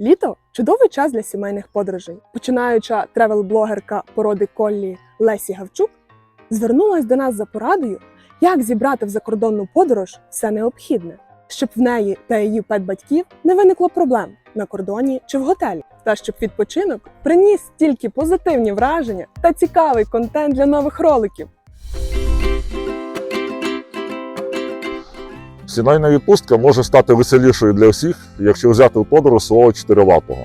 Літо чудовий час для сімейних подорожей. Починаюча тревел-блогерка породи Коллі Лесі Гавчук звернулась до нас за порадою, як зібрати в закордонну подорож все необхідне, щоб в неї та її пет-батьків не виникло проблем на кордоні чи в готелі, та щоб відпочинок приніс тільки позитивні враження та цікавий контент для нових роликів. Сімейна відпустка може стати веселішою для всіх, якщо взяти у подорож свого чотирилапого.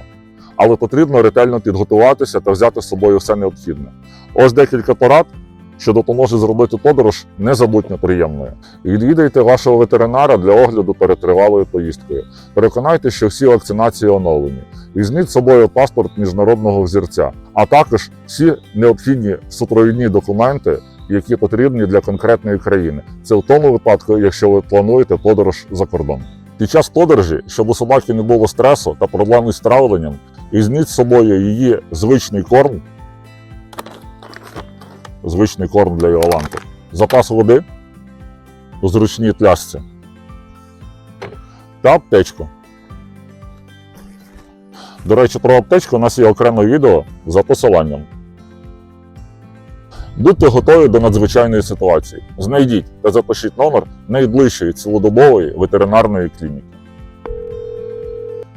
Але потрібно ретельно підготуватися та взяти з собою все необхідне. Ось декілька порад, що допоможе зробити подорож незабутньо приємною. Відвідайте вашого ветеринара для огляду перед тривалою поїздкою. Переконайтеся, що всі вакцинації оновлені. Візьміть з собою паспорт міжнародного взірця, а також всі необхідні супровідні документи, які потрібні для конкретної країни. Це в тому випадку, якщо ви плануєте подорож за кордон. Під час подорожі, щоб у собаки не було стресу та проблем із травленням, візьміть з собою її звичний корм, звичний корм для Іоланти, запас води у зручній пляшці та аптечку. До речі, про аптечку у нас є окреме відео за посиланням. Будьте готові до надзвичайної ситуації. Знайдіть та запишіть номер найближчої цілодобової ветеринарної клініки.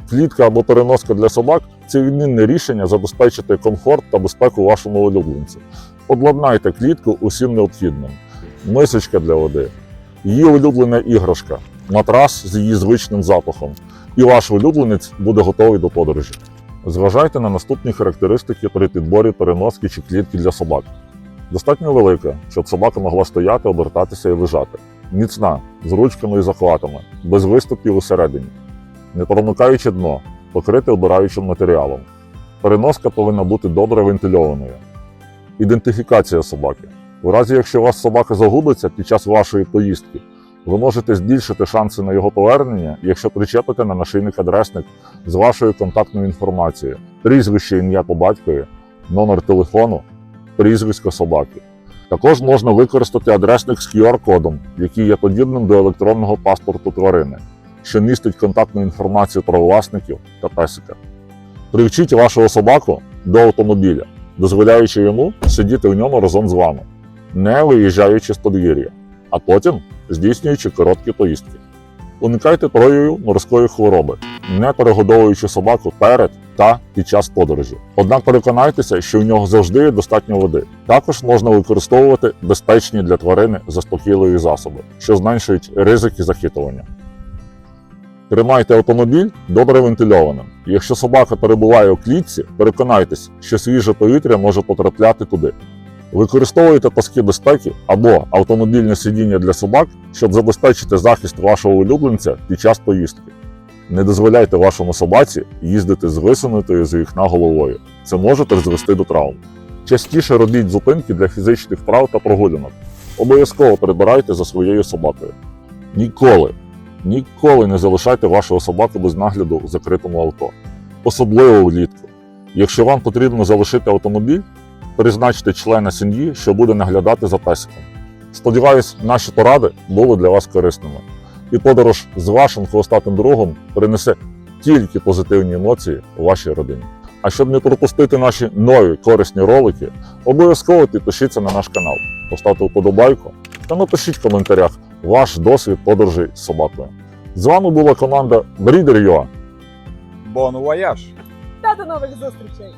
Клітка або переноска для собак це відмінне рішення забезпечити комфорт та безпеку вашому улюбленцю. Обладнайте клітку усім необхідним: мисочка для води, її улюблена іграшка, матрас з її звичним запахом, і ваш улюбленець буде готовий до подорожі. Зважайте на наступні характеристики при підборі переноски чи клітки для собак. Достатньо велика, щоб собака могла стояти, обертатися і лежати. Міцна, з ручками і захватами, без виступів усередині. Не промикаючи дно, покрите обираючим матеріалом. Переноска повинна бути добре вентильованою. Ідентифікація собаки. У разі, якщо у вас собака загубиться під час вашої поїздки, ви можете збільшити шанси на його повернення, якщо причепите на нашийник адресник з вашою контактною інформацією, прізвище ім'я по батькові, номер телефону прізвисько собаки. Також можна використати адресник з QR-кодом, який є подібним до електронного паспорту тварини, що містить контактну інформацію про власників та песика. Привчіть вашого собаку до автомобіля, дозволяючи йому сидіти в ньому разом з вами, не виїжджаючи з подвір'я, а потім здійснюючи короткі поїздки. Уникайте проявів морської хвороби, не перегодовуючи собаку перед та під час подорожі. Однак переконайтеся, що в нього завжди є достатньо води. Також можна використовувати безпечні для тварини заспокійливі засоби, що зменшують ризики захитування. Тримайте автомобіль добре вентильованим. Якщо собака перебуває у клітці, переконайтесь, що свіже повітря може потрапляти туди. Використовуйте паски безпеки або автомобільне сидіння для собак, щоб забезпечити захист вашого улюбленця під час поїздки. Не дозволяйте вашому собаці їздити з висунутою з вікна головою. Це може призвести до травм. Частіше робіть зупинки для фізичних вправ та прогулянок. Обов'язково прибирайте за своєю собакою. Ніколи, ніколи не залишайте вашого собаку без нагляду в закритому авто, особливо влітку. Якщо вам потрібно залишити автомобіль, призначте члена сім'ї, що буде наглядати за песиком. Сподіваюсь, наші поради були для вас корисними і подорож з вашим хвостатим другом принесе тільки позитивні емоції у вашій родині. А щоб не пропустити наші нові корисні ролики, обов'язково підпишіться на наш канал, поставте вподобайку та напишіть в коментарях ваш досвід подорожей з собакою. З вами була команда Breeder.ua. Бон вояж! Та до нових зустрічей!